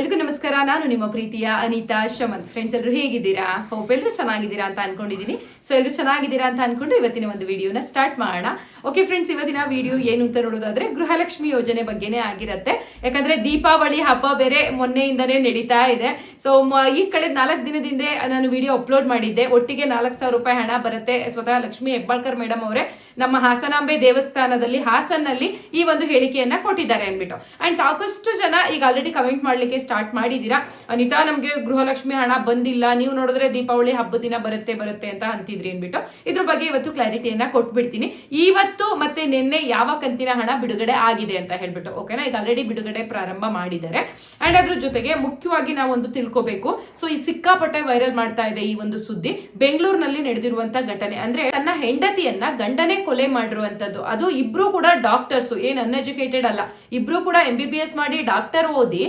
ಎಲ್ರಿಗೂ ನಮಸ್ಕಾರ. ನಾನು ನಿಮ್ಮ ಪ್ರೀತಿಯ ಅನಿತಾ ಶಮಂತ್. ಫ್ರೆಂಡ್ಸ್ ಎಲ್ಲರೂ ಹೇಗಿದ್ದೀರಾ? ಹೋಪ್ ಎಲ್ಲರೂ ಚೆನ್ನಾಗಿದ್ದೀರಾ ಅಂತ ಅನ್ಕೊಂಡಿದ್ದೀನಿ. ಸೊ ಎಲ್ಲರೂ ಚೆನ್ನಾಗಿದ್ದೀರಾ ಅಂತ ಅನ್ಕೊಂಡು ಇವತ್ತಿನ ಒಂದು ವಿಡಿಯೋನ ಸ್ಟಾರ್ಟ್ ಮಾಡೋಣ. ಓಕೆ ಫ್ರೆಂಡ್ಸ್ ಇವತ್ತಿನ ವಿಡಿಯೋ ಏನು ಅಂತ ನೋಡೋದಾದ್ರೆ ಗೃಹಲಕ್ಷ್ಮಿ ಯೋಜನೆ ಬಗ್ಗೆನೇ ಆಗಿರತ್ತೆ. ಯಾಕಂದ್ರೆ ದೀಪಾವಳಿ ಹಬ್ಬ ಬೇರೆ ಮೊನ್ನೆಯಿಂದನೇ ನಡೀತಾ ಇದೆ. ಸೊ ಈ ಕಳೆದ ನಾಲ್ಕು ದಿನದಿಂದ ನಾನು ವಿಡಿಯೋ ಅಪ್ಲೋಡ್ ಮಾಡಿದ್ದೆ. ಒಟ್ಟಿಗೆ ನಾಲ್ಕು ಸಾವಿರ ರೂಪಾಯಿ ಹಣ ಬರುತ್ತೆ ಸ್ವತಃ ಲಕ್ಷ್ಮಿ ಹೆಬ್ಬಾಳ್ಕರ್ ಮೇಡಮ್ ಅವರೇ. ನಮ್ಮ ಹಾಸನಾಂಬೆ ದೇವಸ್ಥಾನದಲ್ಲಿ ಹಾಸನ್ನಲ್ಲಿ ಈ ಒಂದು ಹೇಳಿಕೆಯನ್ನ ಕೊಟ್ಟಿದ್ದಾರೆ ಅನ್ಬಿಟ್ಟು ಅಂಡ್ ಸಾಕಷ್ಟು ಜನ ಈಗ ಆಲ್ರೆಡಿ ಕಮೆಂಟ್ ಮಾಡ್ಲಿಕ್ಕೆ ಸ್ಟಾರ್ಟ್ ಮಾಡಿದ್ದೀರಾ? ಅನಿತಾ, ನಮಗೆ ಗೃಹಲಕ್ಷ್ಮಿ ಹಣ ಬಂದಿಲ್ಲ. ನೀವು ನೋಡಿದ್ರೆ ದೀಪಾವಳಿ ಹಬ್ಬದ ದಿನ ಬರುತ್ತೆ ಬರುತ್ತೆ ಅಂತ ಅಂತಿದ್ರಿ ಅನ್ಬಿಟ್ಟು ಇದ್ರ ಬಗ್ಗೆ ಇವತ್ತು ಕ್ಲಾರಿಟಿಯನ್ನ ಕೊಟ್ಬಿಡ್ತೀನಿ. ಇವತ್ತು ಮತ್ತೆ ನಿನ್ನೆ ಯಾವ ಕಂತಿನ ಹಣ ಬಿಡುಗಡೆ ಆಗಿದೆ ಅಂತ ಹೇಳ್ಬಿಟ್ಟು ಓಕೆನಾ ಈಗ ಆಲ್ರೆಡಿ ಬಿಡುಗಡೆ ಪ್ರಾರಂಭ ಮಾಡಿದ್ದಾರೆ. ಅಂಡ್ ಅದ್ರ ಜೊತೆಗೆ ಮುಖ್ಯವಾಗಿ ನಾವು ಒಂದು ತಿಳ್ಕೋಬೇಕು. ಸೊ ಈ ಸಿಕ್ಕಾಪಟ್ಟೆ ವೈರಲ್ ಮಾಡ್ತಾ ಇದೆ ಈ ಒಂದು ಸುದ್ದಿ. ಬೆಂಗಳೂರಿನಲ್ಲಿ ನಡೆದಿರುವಂತ ಘಟನೆ. ಅಂದ್ರೆ ತನ್ನ ಹೆಂಡತಿಯನ್ನ ಗಂಡನೇ ಕೊಲೆ ಮಾಡಿರುವಂತದ್ದು. ಅದು ಇಬ್ರು ಕೂಡ ಡಾಕ್ಟರ್ಸ್ ಏನ್ ಅನ್ಎಜುಕೇಟೆಡ್ ಅಲ್ಲ. ಇಬ್ರು ಕೂಡ ಎಂ ಬಿ ಬಿ ಎಸ್ ಮಾಡಿ ಡಾಕ್ಟರ್ ಓದಿ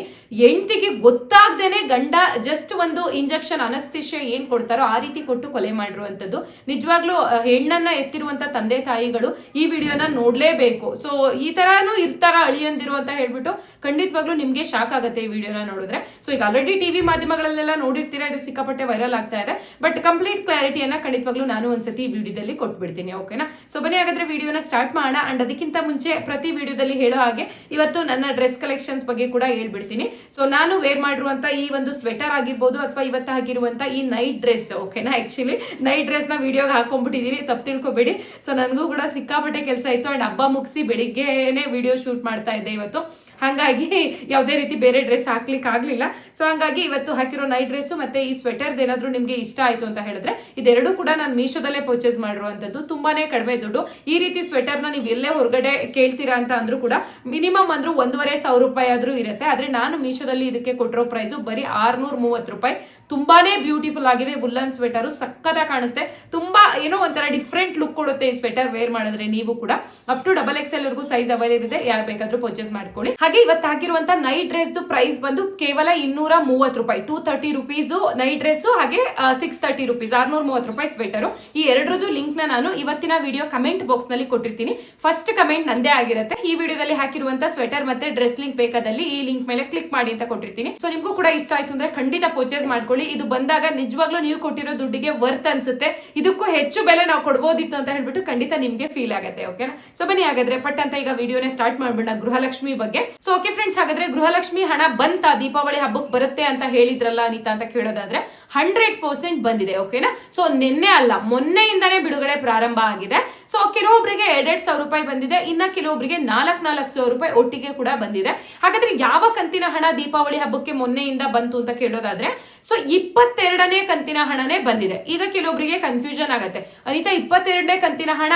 ಹೆಂಡತಿಗೆ ಗೊತ್ತಾಗ್ದೇನೆ ಗಂಡ ಜಸ್ಟ್ ಒಂದು ಇಂಜೆಕ್ಷನ್ ಅನಸ್ತಿಷ್ಯ ಏನ್ ಕೊಡ್ತಾರೋ ಆ ರೀತಿ ಕೊಟ್ಟು ಕೊಲೆ ಮಾಡಿರುವಂತದ್ದು ನಿಜವಾಗ್ಲೂ ಹೆಣ್ಣನ್ನ ಎತ್ತಿರುವಂತ ತಂದೆ ತಾಯಿಗಳು ಈ ವಿಡಿಯೋನ ನೋಡ್ಲೇಬೇಕು. ಸೊ ಈ ತರಾನು ಇರ್ತಾರ ಅಳಿಯಂದಿರು ಅಂತ ಹೇಳ್ಬಿಟ್ಟು ಖಂಡಿತವಾಗ್ಲೂ ನಿಮ್ಗೆ ಶಾಕ್ ಆಗುತ್ತೆ ಈ ವಿಡಿಯೋನ ನೋಡಿದ್ರೆ. ಸೊ ಈಗ ಆಲ್ರೆಡಿ ಟಿವಿ ಮಾಧ್ಯಮಗಳಲ್ಲೆಲ್ಲ ನೋಡಿರ್ತೀರಾ, ಇದು ಸಿಕ್ಕಾಪಟ್ಟೆ ವೈರಲ್ ಆಗ್ತಾ ಇದೆ. ಬಟ್ ಕಂಪ್ಲೀಟ್ ಕ್ಲಾರಿಟಿಯನ್ನ ಖಂಡಿತವಾಗ್ಲೂ ನಾನು ಒಂದ್ಸತಿ ಈ ವಿಡಿಯೋದಲ್ಲಿ ಕೊಟ್ಬಿಡ್ತೀನಿ ಓಕೆನಾ ಸೊ ಬನ್ನಿ ಹಾಗಾದ್ರೆ ವಿಡಿಯೋನ ಸ್ಟಾರ್ಟ್ ಮಾಡೋಣ. ಅಂಡ್ ಅದಕ್ಕಿಂತ ಮುಂಚೆ ಪ್ರತಿ ವಿಡಿಯೋದಲ್ಲಿ ಹೇಳೋ ಹಾಗೆ ಇವತ್ತು ನನ್ನ ಡ್ರೆಸ್ ಕಲೆಕ್ಷನ್ಸ್ ಬಗ್ಗೆ ಕೂಡ ಹೇಳ್ಬಿಡ್ತೀನಿ. ಸೊ ನಾನು ವೇರ್ ಮಾಡಿರುವಂತ ಈ ಒಂದು ಸ್ವೆಟರ್ ಆಗಿರ್ಬೋದು ಅಥವಾ ಇವತ್ತು ಹಾಕಿರುವಂತ ಈ ನೈಟ್ ಡ್ರೆಸ್ ಓಕೆನಾ ಆಕ್ಚುಲಿ ನೈಟ್ ಡ್ರೆಸ್ನ ವಿಡಿಯೋಗೆ ಹಾಕೊಂಡ್ಬಿಟ್ಟಿದೀನಿ, ತಪ್ಪು ತಿಳ್ಕೊಬೇಡಿ. ಸೊ ನನಗೂ ಕೂಡ ಸಿಕ್ಕಾಪಟ್ಟೆ ಕೆಲಸ ಇತ್ತು ಅಂಡ್ ಹಬ್ಬ ಮುಗಿಸಿ ಬೆಳಿಗ್ಗೆನೆ ವಿಡಿಯೋ ಶೂಟ್ ಮಾಡ್ತಾ ಇದ್ದೆ ಇವತ್ತು. ಹಾಗಾಗಿ ಯಾವುದೇ ರೀತಿ ಬೇರೆ ಡ್ರೆಸ್ ಹಾಕ್ಲಿಕ್ಕೆ ಆಗ್ಲಿಲ್ಲ. ಸೊ ಹಂಗಾಗಿ ಇವತ್ತು ಹಾಕಿರೋ ನೈಟ್ ಡ್ರೆಸ್ ಮತ್ತೆ ಈ ಸ್ವೆಟರ್ ಏನಾದ್ರೂ ನಿಮ್ಗೆ ಇಷ್ಟ ಆಯ್ತು ಅಂತ ಹೇಳಿದ್ರೆ, ಇದೆರಡು ಕೂಡ ನಾನು ಮೀಶೋದಲ್ಲೇ ಪರ್ಚೇಸ್ ಮಾಡಿರುವಂತದ್ದು. ತುಂಬಾನೇ ಕಡಿಮೆ ದುಡ್ಡು. ಈ ರೀತಿ ಸ್ವೆಟರ್ನ ನೀವು ಎಲ್ಲೇ ಹೊರಗಡೆ ಕೇಳ್ತೀರಾ ಅಂತ ಅಂದ್ರೂ ಕೂಡ ಮಿನಿಮಮ್ ಅಂದ್ರೂ ಒಂದೂವರೆ ಸಾವಿರ ರೂಪಾಯಿ ಆದ್ರೂ ಇರುತ್ತೆ. ಆದ್ರೆ ನಾನು ಮೀಶೋದಲ್ಲಿ ಇದಕ್ಕೆ ಕೊಟ್ಟಿರೋ ಪ್ರೈಸ್ ಬರೀ ಆರ್ನೂರ ಮೂವತ್ತು ರೂಪಾಯಿ. ತುಂಬಾನೇ ಬ್ಯೂಟಿಫುಲ್ ಆಗಿದೆ. ವುಲ್ಲನ್ ಸ್ವೆಟರ್ ಸಕ್ಕದ ಕಾಣುತ್ತೆ. ತುಂಬಾ ಏನೋ ಒಂಥರ ಡಿಫ್ರೆಂಟ್ ಲುಕ್ ಕೊಡುತ್ತೆ ಈ ಸ್ವೆಟರ್ ವೇರ್ ಮಾಡಿದ್ರೆ ನೀವು ಕೂಡ. Up to double X L ವರೆಗೂ ಸೈಜ್ ಅವೈಲೇಬಲ್ ಇದೆ. ಯಾರು ಬೇಕಾದ್ರೂ ಪರ್ಚೇಸ್ ಮಾಡ್ಕೊಳ್ಳಿ. ಹಾಗೆ ಇವತ್ತು ಹಾಕಿರುವಂತ ನೈಟ್ ಡ್ರೆಸ್ ಪ್ರೈಸ್ ಬಂದು ಕೇವಲ ಇನ್ನೂರ ಮೂವತ್ತು ರೂಪಾಯಿ. Two thirty rupees night dress ಹಾಗೆ ಸಿಕ್ಸ್ ತರ್ಟಿ ರುಪೀಸ್ ಆರ್ನೂರ ಮೂವತ್ತು ರೂಪಾಯಿ ಸ್ವೆಟರ್ ಈ ಎರಡರದ್ದು ಲಿಂಕ್ನ ನಾನು ಇವತ್ತಿನ ವಿಡಿಯೋ ಕಮೆಂಟ್ ಬಾಕ್ಸ್ನಲ್ಲಿ ಕೊಟ್ಟಿರ್ತೀನಿ. ಫಸ್ಟ್ ಕಮೆಂಟ್ ನಂದೇ ಆಗಿರುತ್ತೆ. ಈ ವಿಡಿಯೋದಲ್ಲಿ ಹಾಕಿರುವಂತ ಸ್ವೆಟರ್ ಮತ್ತೆ ಡ್ರೆಸ್ ಲಿಂಕ್ ಬೇಕಾದಲ್ಲಿ ಈ ಲಿಂಕ್ ಮೇಲೆ ಕ್ಲಿಕ್ ಮಾಡಿ ಅಂತ ಕೊಟ್ಟಿರ್ತೀನಿ. ಸೊ ನಿಮ್ಗೂ ಕೂಡ ಇಷ್ಟ ಆಯ್ತು ಅಂದ್ರೆ ಖಂಡಿತ ಪರ್ಚೇಸ್ ಮಾಡ್ಕೊಳ್ಳಿ. ಇದು ಬಂದಾಗ ನಿಜವಾಗ್ಲೂ ನೀವು ಕೊಟ್ಟಿರೋ ದುಡ್ಡಿಗೆ ವರ್ತ್ ಅನ್ಸುತ್ತೆ. ಇದಕ್ಕೂ ಹೆಚ್ಚು ಬೆಲೆ ನಾವು ಕೊಡ್ಬೋದಿತ್ತು ಅಂತ ಹೇಳ್ಬಿಟ್ಟು ಖಂಡಿತ ನಿಮ್ಗೆ ಫೀಲ್ ಆಗುತ್ತೆ ಓಕೆನಾ ಸೊ ಬನ್ನಿ ಹಾಗಾದ್ರೆ, ಪಟ್ ಅಂತ ಈಗ ವಿಡಿಯೋನೇ ಸ್ಟಾರ್ಟ್ ಮಾಡ್ಬಿಡೋಣ ಗೃಹಲಕ್ಷ್ಮಿ ಬಗ್ಗೆ. ಸೊ ಓಕೆ ಫ್ರೆಂಡ್ಸ್ ಹಾಗಾದ್ರೆ ಗೃಹಲಕ್ಷ್ಮಿ ಹಣ ಬಂತ? ದೀಪಾವಳಿ ಹಬ್ಬಕ್ಕೆ ಬರುತ್ತೆ ಅಂತ ಹೇಳಿದ್ರಲ್ಲ ಅನಿತಾ ಅಂತ ಕೇಳೋದಾದ್ರೆ ಹಂಡ್ರೆಡ್ ಪರ್ಸೆಂಟ್ ಬಂದಿದೆ ಓಕೆನಾ ಸೊ ನಿನ್ನೆ ಅಲ್ಲ, ಮೊನ್ನೆಯಿಂದಾನೇ ಬಿಡುಗಡೆ ಪ್ರಾರಂಭ ಆಗಿದೆ. ಸೊ ಕೆಲವೊಬ್ಬರಿಗೆ ಎರಡೆರಡು ಸಾವಿರ ರೂಪಾಯಿ ಬಂದಿದೆ, ಇನ್ನ ಕೆಲವೊಬ್ಬರಿಗೆ ನಾಲ್ಕ್ ನಾಲ್ಕು ಸಾವಿರ ರೂಪಾಯಿ ಒಟ್ಟಿಗೆ ಕೂಡ ಬಂದಿದೆ. ಹಾಗಾದ್ರೆ ಯಾವ ಕಂತಿನ ಹಣ ದೀಪಾವಳಿ ಹಬ್ಬಕ್ಕೆ ಮೊನ್ನೆಯಿಂದ ಬಂತು ಅಂತ ಕೇಳೋದಾದ್ರೆ ಸೊ ಇಪ್ಪತ್ತೆರಡನೇ ಕಂತಿನ ಹಣನೇ ಬಂದಿದೆ. ಈಗ ಕೆಲವೊಬ್ಬರಿಗೆ ಕನ್ಫ್ಯೂಷನ್ ಆಗತ್ತೆ. ಅನಿತಾ, ಇಪ್ಪತ್ತೆರಡನೇ ಕಂತಿನ ಹಣ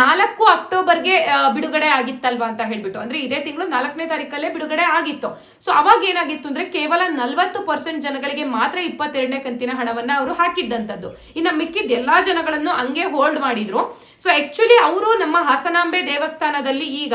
ನಾಲ್ಕು ಅಕ್ಟೋಬರ್ಗೆ ಬಿಡುಗಡೆ ಆಗಿತ್ತಲ್ವಾ ಅಂತ ಹೇಳ್ಬಿಟ್ಟು. ಅಂದ್ರೆ ಇದೇ ತಿಂಗಳು ನಾಲ್ಕನೇ ತಾರೀಕಲ್ಲೇ ಬಿಡುಗಡೆ ಆಗಿತ್ತು. ಸೊ ಅವಾಗ ಏನಾಗಿತ್ತು ಅಂದ್ರೆ ಕೇವಲ ನಲ್ವತ್ತು ಪರ್ಸೆಂಟ್ ಜನಗಳಿಗೆ ಮಾತ್ರ ಇಪ್ಪತ್ತೆರಡನೇ ಕಂತಿನ ಹಣವನ್ನ ಅವರು ಹಾಕಿದ್ದಂಥದ್ದು ಇನ್ನ ಮಿಕ್ಕಿದ ಎಲ್ಲಾ ಜನಗಳನ್ನು ಹಂಗೆ ಹೋಲ್ಡ್ ಮಾಡಿದ್ರು. ಸೊ ಆಕ್ಚುಲಿ ಅವರು ನಮ್ಮ ಹಾಸನಾಂಬೆ ದೇವಸ್ಥಾನದಲ್ಲಿ ಈಗ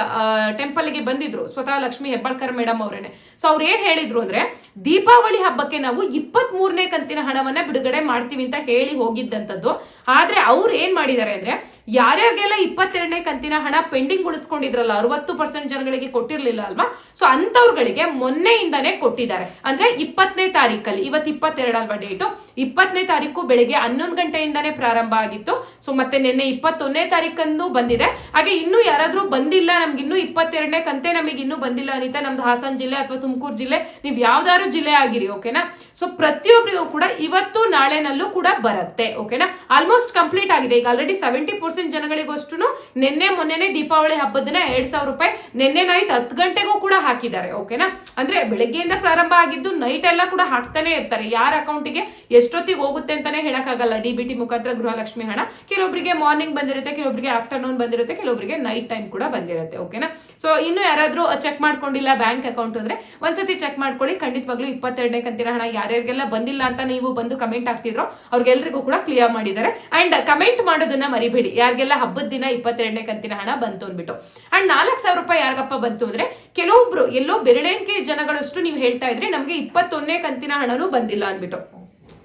ಟೆಂಪಲ್ಗೆ ಬಂದಿದ್ರು. ಸ್ವತಃ ಲಕ್ಷ್ಮಿ ಹೆಬ್ಬಾಳ್ಕರ್ ಮೇಡಮ್ ಅವರೇನೆ. ಸೊ ಅವ್ರು ಏನ್ ಹೇಳಿದ್ರು ಅಂದ್ರೆ, ದೀಪಾವಳಿ ಹಬ್ಬಕ್ಕೆ ನಾವು ಇಪ್ಪತ್ತ್ ಮೂರನೇ ಕಂತಿನ ಹಣವನ್ನ ಬಿಡುಗಡೆ ಮಾಡ್ತೀವಿ ಅಂತ ಹೇಳಿ ಹೋಗಿದ್ದಂತದ್ದು. ಆದ್ರೆ ಅವ್ರು ಏನ್ ಮಾಡಿದ್ದಾರೆ ಅಂದ್ರೆ ಯಾರ್ಯಾರಿಗೆಲ್ಲ ಇಪ್ಪತ್ತೆರಡನೇ ಕಂತಿನ ಹಣ ಪೆಂಡಿಂಗ್ ಉಳಿಸ್ಕೊಂಡಿದ್ರಲ್ಲ, ಅರವತ್ತು ಪರ್ಸೆಂಟ್ ಜನಗಳಿಗೆ ಕೊಟ್ಟಿರ್ಲಿಲ್ಲ ಅಲ್ವಾ? ಸೊ ಅಂತವ್ರುಗಳಿಗೆ ಮೊನ್ನೆಯಿಂದಾನೇ ಕೊಟ್ಟಿದ್ದಾರೆ. ಅಂದ್ರೆ ಇಪ್ಪತ್ತನೇ ತಾರೀಕಲ್ಲಿ, ಇವತ್ತು ಇಪ್ಪತ್ತೆರಡು ಅಲ್ವಾ ಡೇಟು ಇಪ್ಪತ್ತನೇ ತಾರೀಕು ಬೆಳಿಗ್ಗೆ ಹನ್ನೊಂದು ಗಂಟೆಯಿಂದಾನೇ ಪ್ರಾರಂಭ ಆಗಿತ್ತು. ಸೊ ಮತ್ತೆ ನಿನ್ನೆ ಇಪ್ಪತ್ತೊಂದನೇ ತಾರೀಕಂದು ಬಂದಿದೆ. ಹಾಗೆ ಇನ್ನೂ ಯಾರಾದ್ರೂ ಬಂದಿಲ್ಲ ನಮ್ಗೆ ಇನ್ನೂ ಇಪ್ಪತ್ತೆರಡನೇ ಕಂತೆ ನಮಗೆ ಇನ್ನೂ ಬಂದಿಲ್ಲ ಅನಿತಾ. ನಮ್ದು ಹಾಸನ ಜಿಲ್ಲೆ ಅಥವಾ ತುಮಕೂರು ಜಿಲ್ಲೆ, ನೀವು ಯಾವ್ದಾದ್ರು ಜಿಲ್ಲೆ ಆಗಿರಿ, ಓಕೆನಾ? ಸೊ ಪ್ರತಿಯೊಬ್ಬರಿಗೂ ಕೂಡ ಇವತ್ತು ನಾಳೆನಲ್ಲೂ ಕೂಡ ಬರುತ್ತೆ, ಓಕೆನಾ? ಆಲ್ಮೋಸ್ಟ್ ಕಂಪ್ಲೀಟ್ ಆಗಿದೆ. ಈಗ ಆಲ್ರೆಡಿ ಸೆವೆಂಟಿ ಪರ್ಸೆಂಟ್ ಜನಗಳಿಗೋಷ್ಟು ನಿನ್ನೆ ಮೊನ್ನೆನೆ ದೀಪಾವಳಿ ಹಬ್ಬದ ದಿನ ಎರಡ್ ಸಾವಿರ ರೂಪಾಯಿ ನಿನ್ನೆ ನೈಟ್ ಹತ್ತು ಗಂಟೆಗೂ ಕೂಡ ಹಾಕಿದ್ದಾರೆ ಓಕೆನಾ ಅಂದ್ರೆ ಬೆಳಗ್ಗೆಯಿಂದ ಪ್ರಾರಂಭ ಆಗಿದ್ದು ನೈಟ್ ಎಲ್ಲ ಕೂಡ ಹಾಕ್ತಾನೆ ಇರ್ತಾರೆ. ಯಾರ ಅಕೌಂಟಿಗೆ ಎಷ್ಟೊತ್ತಿಗೆ ಹೋಗುತ್ತೆ ಅಂತಾನೆ ಹೇಳಕ್ಕಾಗಲ್ಲ. ಡಿ ಬಿ ಟಿ ಮುಖಾಂತರ ಗೃಹಲಕ್ಷ್ಮಿ ಹಣ ಕೆಲವೊಬ್ಬರಿಗೆ ಮಾರ್ನಿಂಗ್ ಬಂದಿರುತ್ತೆ ಕೆಲವೊಬ್ಬರಿಗೆ ಆಫ್ಟರ್ನೂನ್ ಬಂದಿರುತ್ತೆ ಕೆಲವೊಬ್ಬರಿಗೆ ನೈಟ್ ಟೈಮ್ ಕೂಡ ಬಂದಿರುತ್ತೆ ಓಕೆನಾ ಸೊ ಇನ್ನು ಯಾರಾದ್ರೂ ಚೆಕ್ ಮಾಡ್ಕೊಂಡಿಲ್ಲ ಬ್ಯಾಂಕ್ ಅಕೌಂಟ್ ಅಂದ್ರೆ, ಒಂದ್ಸತಿ ಚೆಕ್ ಮಾಡ್ಕೊಳ್ಳಿ. ಖಂಡಿತವಾಗ್ಲೂ ಇಪ್ಪತ್ತೆರಡನೇ ಕಂತಿನ ಹಣ ಯಾರ್ಯಾರಿಗೆಲ್ಲ ಬಂದಿಲ್ಲ ಅಂತ ನೀವು ಬಂದು ಕಮೆಂಟ್ ಆಗ್ತಿದ್ರೋ ಅವ್ರಿಗೆಲ್ರಿಗೂ ಕೂಡ ಕ್ಲಿಯರ್ ಮಾಡಿದ್ದಾರೆ. ಅಂಡ್ ಕಮೆಂಟ್ ಮಾಡೋದನ್ನ ಮರಿಬೇಡಿ. ಯಾರಿಗೆಲ್ಲ ಹಬ್ಬದ ದಿನ ಇಪ್ಪತ್ತೆರಡನೇ ಕಂತಿನ ಹಣ ಬಂತು ಅಂದ್ಬಿಟ್ಟು. ಅಂಡ್ ನಾಲ್ಕು ಸಾವಿರ ರೂಪಾಯಿ ಯಾರಿಗಪ್ಪ ಬಂತು ಅಂದ್ರೆ, ಕೆಲವೊಬ್ರು ಎಲ್ಲೋ ಬೆರಳೆಣಿಕೆ ಜನಗಳಷ್ಟು ನೀವು ಹೇಳ್ತಾ ಇದ್ರೆ ನಮ್ಗೆ ಇಪ್ಪತ್ತೊಂದನೇ ಕಂತಿನ ಹಣನೂ ಬಂದಿಲ್ಲ ಅಂದ್ಬಿಟ್ಟು.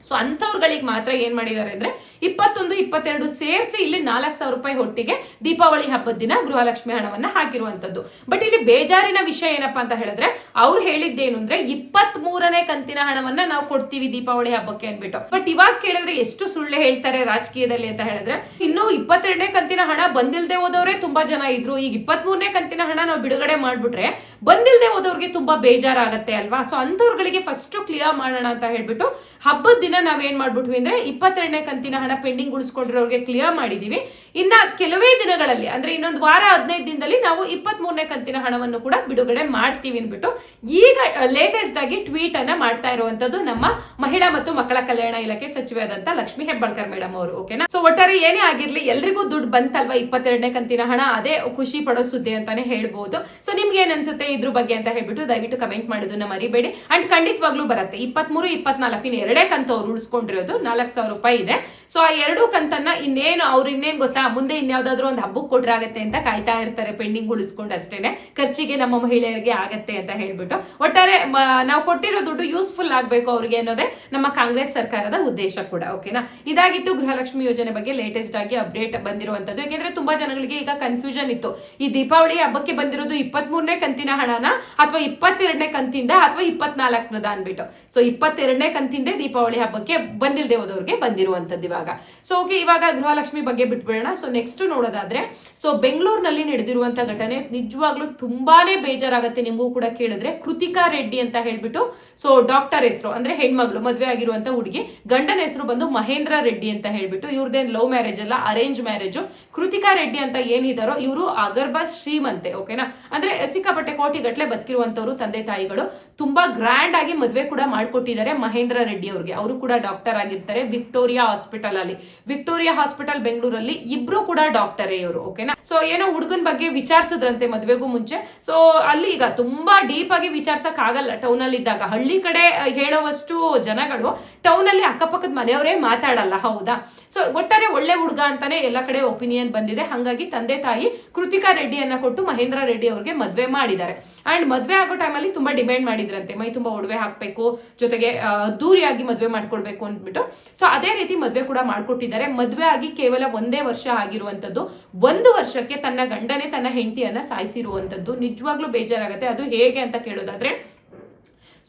ಸೊ ಅಂಥವ್ರುಗಳಿಗೆ ಮಾತ್ರ ಏನ್ ಮಾಡಿದ್ದಾರೆ ಅಂದ್ರೆ ಇಪ್ಪತ್ತೊಂದು, ಇಪ್ಪತ್ತೆರಡು ಸೇರಿಸಿ ಇಲ್ಲಿ ನಾಲ್ಕು ಸಾವಿರ ರೂಪಾಯಿ ಹೊಟ್ಟಿಗೆ ದೀಪಾವಳಿ ಹಬ್ಬದ ದಿನ ಗೃಹಲಕ್ಷ್ಮಿ ಹಣವನ್ನ ಹಾಕಿರುವಂತದ್ದು. ಬಟ್ ಇಲ್ಲಿ ಬೇಜಾರಿನ ವಿಷಯ ಏನಪ್ಪಾ ಅಂತ ಹೇಳಿದ್ರೆ ಅವ್ರು ಹೇಳಿದ್ದೇನು ಅಂದ್ರೆ ಇಪ್ಪತ್ತ್ ಮೂರನೇ ಕಂತಿನ ಹಣವನ್ನ ನಾವು ಕೊಡ್ತೀವಿ ದೀಪಾವಳಿ ಹಬ್ಬಕ್ಕೆ ಅಂದ್ಬಿಟ್ಟು. ಬಟ್ ಇವಾಗ ಕೇಳಿದ್ರೆ ಎಷ್ಟು ಸುಳ್ಳು ಹೇಳ್ತಾರೆ ರಾಜಕೀಯದಲ್ಲಿ ಅಂತ ಹೇಳಿದ್ರೆ ಇನ್ನು ಇಪ್ಪತ್ತೆರಡನೇ ಕಂತಿನ ಹಣ ಬಂದಿಲ್ದೆ ಹೋದವರೇ ತುಂಬಾ ಜನ ಇದ್ರು. ಈಗ ಇಪ್ಪತ್ತ್ ಮೂರನೇ ಕಂತಿನ ಹಣ ನಾವು ಬಿಡುಗಡೆ ಮಾಡ್ಬಿಟ್ರೆ ಬಂದಿಲ್ದೆ ಹೋದವ್ರಿಗೆ ತುಂಬಾ ಬೇಜಾರಾಗತ್ತೆ ಅಲ್ವಾ? ಸೊ ಅಂಥವ್ರುಗಳಿಗೆ ಫಸ್ಟ್ ಕ್ಲಿಯರ್ ಮಾಡೋಣ ಅಂತ ಹೇಳ್ಬಿಟ್ಟು ಹಬ್ಬದ ದಿನ ನಾವೇನ್ ಮಾಡ್ಬಿಟ್ವಿ ಅಂದ್ರೆ ಇಪ್ಪತ್ತೆರಡನೇ ಕಂತಿನ ಹಣ ಪೆಂಡಿಂಗ್ ಉಳಿಸ್ಕೊಂಡಿರೋರಿಗೆ ಕ್ಲಿಯರ್ ಮಾಡಿದೀವಿ. ಇನ್ನ ಕೆಲವೇ ದಿನಗಳಲ್ಲಿ, ಅಂದ್ರೆ ಇನ್ನೊಂದು ವಾರ, ಹದಿನೈದು ದಿನದಲ್ಲಿ ನಾವು ಇಪ್ಪತ್ತ್ ಮೂರನೇ ಕಂತಿನ ಹಣವನ್ನು ಕೂಡ ಬಿಡುಗಡೆ ಮಾಡ್ತೀವಿ ಅಂದ್ಬಿಟ್ಟು, ಈಗ ಲೇಟೆಸ್ಟ್ ಆಗಿ ಟ್ವೀಟ್ ಅನ್ನ ಮಾಡ್ತಾ ಇರುವಂತದ್ದು ನಮ್ಮ ಮಹಿಳಾ ಮತ್ತು ಮಕ್ಕಳ ಕಲ್ಯಾಣ ಇಲಾಖೆ ಸಚಿವೆಯಾದಂತ ಲಕ್ಷ್ಮಿ ಹೆಬ್ಬಾಳ್ಕರ್ ಮೇಡಮ್ ಅವರು ಓಕೆನಾ ಸೊ ಒಟ್ಟಾರೆ ಏನೇ ಆಗಿರ್ಲಿ, ಎಲ್ರಿಗೂ ದುಡ್ಡು ಬಂತಲ್ವಾ ಇಪ್ಪತ್ತೆರಡನೇ ಕಂತಿನ ಹಣ? ಅದೇ ಖುಷಿ ಪಡೋ ಸುದ್ದಿ ಅಂತಾನೆ ಹೇಳ್ಬಹುದು ಸೊ ನಿಮ್ಗೆ ಏನ್ ಅನ್ಸುತ್ತೆ ಇದ್ರ ಬಗ್ಗೆ ಅಂತ ಹೇಳ್ಬಿಟ್ಟು ದಯವಿಟ್ಟು ಕಮೆಂಟ್ ಮಾಡೋದನ್ನ ಮರಿಬೇಡಿ. ಅಂಡ್ ಖಂಡಿತವಾಗ್ಲೂ ಬರುತ್ತೆ. ಇಪ್ಪತ್ಮೂರು, ಇಪ್ಪತ್ನಾಲ್ಕು, ಇನ್ನು ಎರಡೇ ಕಂತು ಅವ್ರು ಉಳಿಸ್ಕೊಂಡಿರೋದು ನಾಲ್ಕು ಸಾವಿರ ರೂಪಾಯಿ ಇದೆ. ಸೊ ಆ ಎರಡು ಕಂತನ್ನ ಇನ್ನೇನು ಅವ್ರು ಇನ್ನೇನ್ ಗೊತ್ತಾ? ಮುಂದೆ ಇನ್ಯಾವ್ದಾದ್ರು ಒಂದು ಹಬ್ಬಕ್ಕೆ ಕೊಡ್ರಾಗತ್ತೆ ಅಂತ ಕಾಯ್ತಾ ಇರ್ತಾರೆ, ಪೆಂಡಿಂಗ್ ಉಳಿಸ್ಕೊಂಡು ಅಷ್ಟೇನೆ. ಖರ್ಚಿಗೆ ನಮ್ಮ ಮಹಿಳೆಯರಿಗೆ ಆಗತ್ತೆ ಅಂತ ಹೇಳ್ಬಿಟ್ಟು. ಒಟ್ಟಾರೆ ನಾವು ಕೊಟ್ಟಿರೋ ದುಡ್ಡು ಯೂಸ್ಫುಲ್ ಆಗ್ಬೇಕು ಅವ್ರಿಗೆ ಅನ್ನೋದೇ ನಮ್ಮ ಕಾಂಗ್ರೆಸ್ ಸರ್ಕಾರದ ಉದ್ದೇಶ ಕೂಡ, ಓಕೆನಾ? ಇದಾಗಿತ್ತು ಗೃಹಲಕ್ಷ್ಮಿ ಯೋಜನೆ ಬಗ್ಗೆ ಲೇಟೆಸ್ಟ್ ಆಗಿ ಅಪ್ಡೇಟ್ ಬಂದಿರುವಂತದ್ದು. ಯಾಕೆಂದ್ರೆ ತುಂಬಾ ಜನಗಳಿಗೆ ಈಗ ಕನ್ಫ್ಯೂಷನ್ ಇತ್ತು. ಈ ದೀಪಾವಳಿ ಹಬ್ಬಕ್ಕೆ ಬಂದಿರೋದು ಇಪ್ಪತ್ತ್ ಮೂರನೇ ಕಂತಿನ ಹಣನ? ಅಥವಾ ಇಪ್ಪತ್ತೆರಡನೇ ಕಂತಿಂದ ಅಥವಾ ಇಪ್ಪತ್ನಾಲ್ಕನದ ಅನ್ಬಿಟ್ಟು. ಸೊ ಇಪ್ಪತ್ತೆರಡನೇ ಕಂತಿಂದ ದೀಪಾವಳಿ ಹಬ್ಬಕ್ಕೆ ಬಂದಿಲ್ದೆ ಹೋದವ್ರಿಗೆ ಬಂದಿರುವಂತದ್ದು ಇವಾಗ. ಸೊ ಓಕೆ ಇವಾಗ ಗೃಹಲಕ್ಷ್ಮಿ ಬಗ್ಗೆ ಬಿಟ್ಬಿಡೋಣ. ಸೊ ನೆಕ್ಸ್ಟ್ ನೋಡೋದಾದ್ರೆ ಸೊ ಬೆಂಗಳೂರಿನಲ್ಲಿ ನಡೆದಿರುವಂತ ಘಟನೆ ನಿಜವಾಗ್ಲೂ ತುಂಬಾನೇ ಬೇಜಾರಾಗುತ್ತೆ ನಿಮಗೂ ಕೂಡ ಕೇಳಿದ್ರೆ. ಕೃತಿಕಾ ರೆಡ್ಡಿ ಅಂತ ಹೇಳ್ಬಿಟ್ಟು ಸೊ ಡಾಕ್ಟರ್ ಹೆಸರು, ಅಂದ್ರೆ ಹೆಣ್ಮಗಳು, ಮದುವೆ ಆಗಿರುವಂತ ಹುಡುಗಿ. ಗಂಡನ ಹೆಸರು ಬಂದು ಮಹೇಂದ್ರ ರೆಡ್ಡಿ ಅಂತ ಹೇಳ್ಬಿಟ್ಟು, ಇವ್ರದೇನ್ ಲವ್ ಮ್ಯಾರೇಜ್ ಅಲ್ಲ ಅರೇಂಜ್ ಮ್ಯಾರೇಜ್. ಕೃತಿಕಾ ರೆಡ್ಡಿ ಅಂತ ಏನಿದಾರೋ ಇವರು ಅಗರ್ಭ ಶ್ರೀಮಂತೆ ಓಕೆನಾ ಅಂದ್ರೆ ಸಿಕ್ಕಾಪಟ್ಟೆ ಕೋಟಿ ಗಟ್ಟಲೆ ಬದುಕಿರುವಂತವ್ರು ತಂದೆ ತಾಯಿಗಳು. ತುಂಬಾ ಗ್ರ್ಯಾಂಡ್ ಆಗಿ ಮದುವೆ ಕೂಡ ಮಾಡ್ಕೊಟ್ಟಿದ್ದಾರೆ ಮಹೇಂದ್ರ ರೆಡ್ಡಿ ಅವ್ರಿಗೆ. ಅವರು ಕೂಡ ಡಾಕ್ಟರ್ ಆಗಿರ್ತಾರೆ. ವಿಕ್ಟೋರಿಯಾ ಹಾಸ್ಪಿಟಲ್ ಅಲ್ಲಿ. ವಿಕ್ಟೋರಿಯಾ ಹಾಸ್ಪಿಟಲ್ ಬೆಂಗಳೂರಲ್ಲಿ ಇಬ್ರು ಕೂಡ ಡಾಕ್ಟರೇ ಇವರು ಓಕೆನಾ ಸೊ ಏನೋ ಹುಡುಗನ್ ಬಗ್ಗೆ ವಿಚಾರಿಸಿದ್ರಂತೆ ಮದ್ವೆಗೂ ಮುಂಚೆ. ಸೊ ಅಲ್ಲಿ ಈಗ ತುಂಬಾ ಡೀಪ್ ಆಗಿ ವಿಚಾರಿಸಕ್ ಆಗಲ್ಲ ಟೌನ್ ಅಲ್ಲಿ ಇದ್ದಾಗ. ಹಳ್ಳಿ ಕಡೆ ಹೇಳುವಷ್ಟು ಜನಗಳು ಟೌನ್ ಅಲ್ಲಿ ಅಕ್ಕಪಕ್ಕದ ಮನೆಯವರೇ ಮಾತಾಡಲ್ಲ, ಹೌದಾ? ಸೊ ಒಟ್ಟಾರೆ ಒಳ್ಳೆ ಹುಡುಗ ಅಂತಾನೆ ಎಲ್ಲ ಕಡೆ ಒಪಿನಿಯನ್ ಬಂದಿದೆ. ಹಾಗಾಗಿ ತಂದೆ ತಾಯಿ ಕೃತಿಕಾ ರೆಡ್ಡಿಯನ್ನ ಕೊಟ್ಟು ಮಹೇಂದ್ರ ರೆಡ್ಡಿ ಅವ್ರಿಗೆ ಮದ್ವೆ ಮಾಡಿದ್ದಾರೆ. ಅಂಡ್ ಮದ್ವೆ ಆಗೋ ಟೈಮಲ್ಲಿ ತುಂಬಾ ಡಿಮ್ಯಾಂಡ್ ಮಾಡಿದ್ರಂತೆ. ಮೈ ತುಂಬಾ ಒಡವೆ ಹಾಕ್ಬೇಕು, ಜೊತೆಗೆ ದೂರಿಯಾಗಿ ಮದ್ವೆ ಮಾಡ್ಕೊಡ್ಬೇಕು ಅಂದ್ಬಿಟ್ಟು. ಸೊ ಅದೇ ರೀತಿ ಮದ್ವೆ ಕೂಡ ಮಾಡ್ಕೊಟ್ಟಿದ್ದಾರೆ. ಮದ್ವೆ ಆಗಿ ಕೇವಲ ಒಂದೇ ವರ್ಷ ಆಗಿರುವಂತದ್ದು ಒಂದು ವರ್ಷಕ್ಕೆ ತನ್ನ ಗಂಡನೇ ತನ್ನ ಹೆಂಡತಿಯನ್ನ ಸಾಯಿಸಿರುವಂತದ್ದು ನಿಜವಾಗ್ಲೂ ಬೇಜಾರಾಗುತ್ತೆ. ಅದು ಹೇಗೆ ಅಂತ ಕೇಳೋದಾದ್ರೆ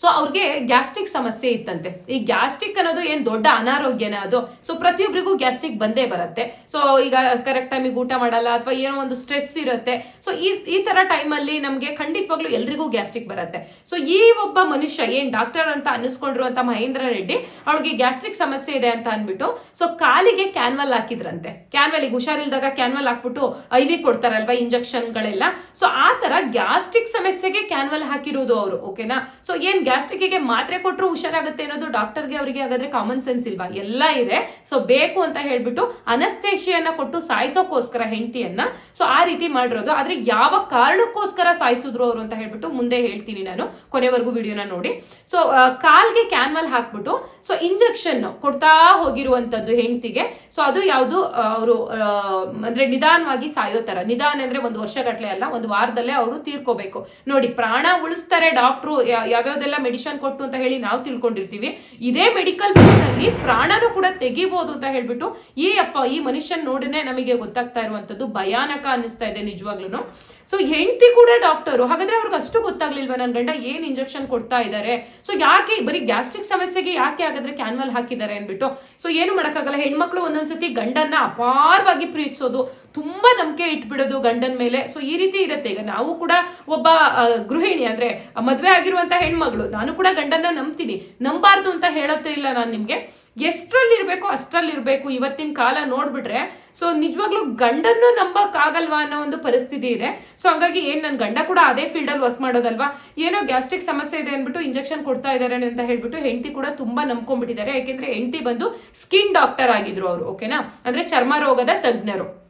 ಸೊ ಅವ್ರಿಗೆ ಗ್ಯಾಸ್ಟ್ರಿಕ್ ಸಮಸ್ಯೆ ಇತ್ತಂತೆ. ಈ ಗ್ಯಾಸ್ಟ್ರಿಕ್ ಅನ್ನೋದು ಏನ್ ದೊಡ್ಡ ಅನಾರೋಗ್ಯನೇ ಅದು. ಸೊ ಪ್ರತಿಯೊಬ್ಬರಿಗೂ ಗ್ಯಾಸ್ಟ್ರಿಕ್ ಬಂದೇ ಬರುತ್ತೆ. ಸೊ ಈಗ ಕರೆಕ್ಟ್ ಟೈಮಿಗೆ ಊಟ ಮಾಡಲ್ಲ ಅಥವಾ ಏನೋ ಒಂದು ಸ್ಟ್ರೆಸ್ ಇರುತ್ತೆ. ಸೊ ಈ ಈ ತರ ಟೈಮಲ್ಲಿ ನಮಗೆ ಖಂಡಿತವಾಗ್ಲೂ ಎಲ್ರಿಗೂ ಗ್ಯಾಸ್ಟ್ರಿಕ್ ಬರುತ್ತೆ. ಸೊ ಈ ಒಬ್ಬ ಮನುಷ್ಯ ಏನ್ ಡಾಕ್ಟರ್ ಅಂತ ಅನ್ನಿಸ್ಕೊಂಡಿರುವಂತ ಮಹೇಂದ್ರ ರೆಡ್ಡಿ, ಅವಳಿಗೆ ಗ್ಯಾಸ್ಟ್ರಿಕ್ ಸಮಸ್ಯೆ ಇದೆ ಅಂತ ಅನ್ಬಿಟ್ಟು ಸೊ ಕಾಲಿಗೆ ಕ್ಯಾನ್ವಲ್ ಹಾಕಿದ್ರಂತೆ. ಕ್ಯಾನ್ವಲ್ ಈಗ ಹುಷಾರಿಲ್ದಾಗ ಕ್ಯಾನ್ವಲ್ ಹಾಕ್ಬಿಟ್ಟು ಐ ವಿ ಕೊಡ್ತಾರಲ್ವಾ ಇಂಜೆಕ್ಷನ್ಗಳೆಲ್ಲ ಸೊ ಆ ತರ ಗ್ಯಾಸ್ಟ್ರಿಕ್ ಸಮಸ್ಯೆಗೆ ಕ್ಯಾನ್ವಲ್ ಹಾಕಿರೋದು ಅವರು ಓಕೆನಾ ಸೊ ಏನ್ ಗ್ಯಾಸ್ಟ್ರಿಕ್ಗೆ ಮಾತ್ರೆ ಕೊಟ್ಟರು ಹುಷಾರಾಗುತ್ತೆ ಅನ್ನೋದು ಡಾಕ್ಟರ್ಗೆ ಅವರಿಗೆ ಹಾಗಾದ್ರೆ ಕಾಮನ್ ಸೆನ್ಸ್ ಇಲ್ವಾ? ಎಲ್ಲ ಇದೆ. ಸೊ ಬೇಕು ಅಂತ ಹೇಳ್ಬಿಟ್ಟು ಅನಸ್ತೇಶಿಯನ್ನ ಕೊಟ್ಟು ಸಾಯಿಸೋಕೋಸ್ಕರ ಹೆಂಡತಿಯನ್ನ ಸೊ ಆ ರೀತಿ ಮಾಡಿರೋದು. ಆದ್ರೆ ಯಾವ ಕಾರಣಕ್ಕೋಸ್ಕರ ಸಾಯಿಸಿದ್ರು ಅವರು ಅಂತ ಹೇಳ್ಬಿಟ್ಟು ಮುಂದೆ ಹೇಳ್ತೀನಿ ನಾನು. ಕೊನೆವರೆಗೂ ವಿಡಿಯೋನ ನೋಡಿ. ಸೊ ಕಾಲ್ಗೆ ಕ್ಯಾನ್ವಲ್ ಹಾಕ್ಬಿಟ್ಟು ಸೊ ಇಂಜೆಕ್ಷನ್ ಕೊಡ್ತಾ ಹೋಗಿರುವಂತದ್ದು ಹೆಂಡತಿಗೆ. ಸೊ ಅದು ಯಾವುದು ಅವರು ಅಂದ್ರೆ ನಿಧಾನವಾಗಿ ಸಾಯೋ ತರ. ನಿಧಾನ ಅಂದ್ರೆ ಒಂದು ವರ್ಷಗಟ್ಲೆ ಅಲ್ಲ, ಒಂದು ವಾರದಲ್ಲೇ ಅವರು ತೀರ್ಕೋಬೇಕು. ನೋಡಿ, ಪ್ರಾಣ ಉಳಿಸ್ತಾರೆ ಡಾಕ್ಟ್ರು ಯಾವ್ಯಾವ್ದೆಲ್ಲ ಮೆಡಿಸಿನ್ ಕೊಟ್ಟು ಅಂತ ಹೇಳಿ ನಾವು ತಿಳ್ಕೊಂಡಿರ್ತೀವಿ. ಇದೇ ಮೆಡಿಕಲ್ ಫೀಲ್ಡ್ ಅಲ್ಲಿ ಪ್ರಾಣನೂ ಕೂಡ ತೆಗಿಬಹುದು ಅಂತ ಹೇಳ್ಬಿಟ್ಟು ಈ ಅಪ್ಪ, ಈ ಮನುಷ್ಯನ್ ನೋಡನೆ ನಮಗೆ ಗೊತ್ತಾಗ್ತಾ ಇರುವಂತದ್ದು ಭಯಾನಕ ಅನಿಸ್ತಾ ಇದೆ ನಿಜವಾಗ್ಲೂ ಸೊ ಹೆಂಡತಿ ಕೂಡ ಡಾಕ್ಟರು, ಹಾಗಾದ್ರೆ ಅವ್ರಿಗೆ ಅಷ್ಟು ಗೊತ್ತಾಗ್ಲಿಲ್ವಾ? ನನ್ನ ಗಂಡ ಏನ್ ಇಂಜೆಕ್ಷನ್ ಕೊಡ್ತಾ ಇದ್ದಾರೆ ಸೊ ಯಾಕೆ ಬರೀ ಗ್ಯಾಸ್ಟ್ರಿಕ್ ಸಮಸ್ಯೆಗೆ ಯಾಕೆ ಹಾಗಾದ್ರೆ ಕ್ಯಾನ್ವಲ್ ಹಾಕಿದ್ದಾರೆ ಅನ್ಬಿಟ್ಟು ಸೊ ಏನು ಮಾಡಕ್ಕಾಗಲ್ಲ? ಹೆಣ್ಮಕ್ಳು ಒಂದೊಂದ್ಸತಿ ಗಂಡನ್ನ ಅಪಾರವಾಗಿ ಪ್ರೀತಿಸೋದು ತುಂಬಾ ನಂಬಿಕೆ ಇಟ್ಬಿಡೋದು ಗಂಡನ ಮೇಲೆ. ಸೊ ಈ ರೀತಿ ಇರುತ್ತೆ. ಈಗ ನಾವು ಕೂಡ ಒಬ್ಬ ಗೃಹಿಣಿ ಅಂದ್ರೆ, ಮದುವೆ ಆಗಿರುವಂತ ಹೆಣ್ಮಗಳು, ನಾನು ಕೂಡ ಗಂಡನ ನಂಬ್ತೀನಿ. ನಂಬಾರ್ದು ಅಂತ ಹೇಳತ್ತೇ ಇಲ್ಲ ನಾನು ನಿಮ್ಗೆ. ಎಷ್ಟ್ರಲ್ಲಿ ಇರ್ಬೇಕು ಅಷ್ಟ್ರಲ್ಲಿ ಇರ್ಬೇಕು ಇವತ್ತಿನ ಕಾಲ ನೋಡ್ಬಿಟ್ರೆ. ಸೊ ನಿಜವಾಗ್ಲೂ ಗಂಡನ್ನು ನಂಬಕ್ ಆಗಲ್ವಾ ಅನ್ನೋ ಒಂದು ಪರಿಸ್ಥಿತಿ ಇದೆ. ಸೊ ಹಂಗಾಗಿ ಏನ್ ನನ್ನ ಗಂಡ ಕೂಡ ಅದೇ ಫೀಲ್ಡ್ ಅಲ್ಲಿ ವರ್ಕ್ ಮಾಡೋದಲ್ವಾ? ಏನೋ ಗ್ಯಾಸ್ಟ್ರಿಕ್ ಸಮಸ್ಯೆ ಇದೆ ಅನ್ಬಿಟ್ಟು ಇಂಜೆಕ್ಷನ್ ಕೊಡ್ತಾ ಇದಾರೆ ಅಂತ ಹೇಳ್ಬಿಟ್ಟು ಹೆಂಡತಿ ಕೂಡ ತುಂಬಾ ನಂಬ್ಕೊಂಡ್ಬಿಟ್ಟಿದ್ದಾರೆ. ಯಾಕೆಂದ್ರೆ ಹೆಂಡತಿ ಬಂದು ಸ್ಕಿನ್ ಡಾಕ್ಟರ್ ಆಗಿದ್ರು ಅವರು, ಓಕೆನಾ? ಅಂದ್ರೆ ಚರ್ಮ ರೋಗದ ತಜ್ಞರು.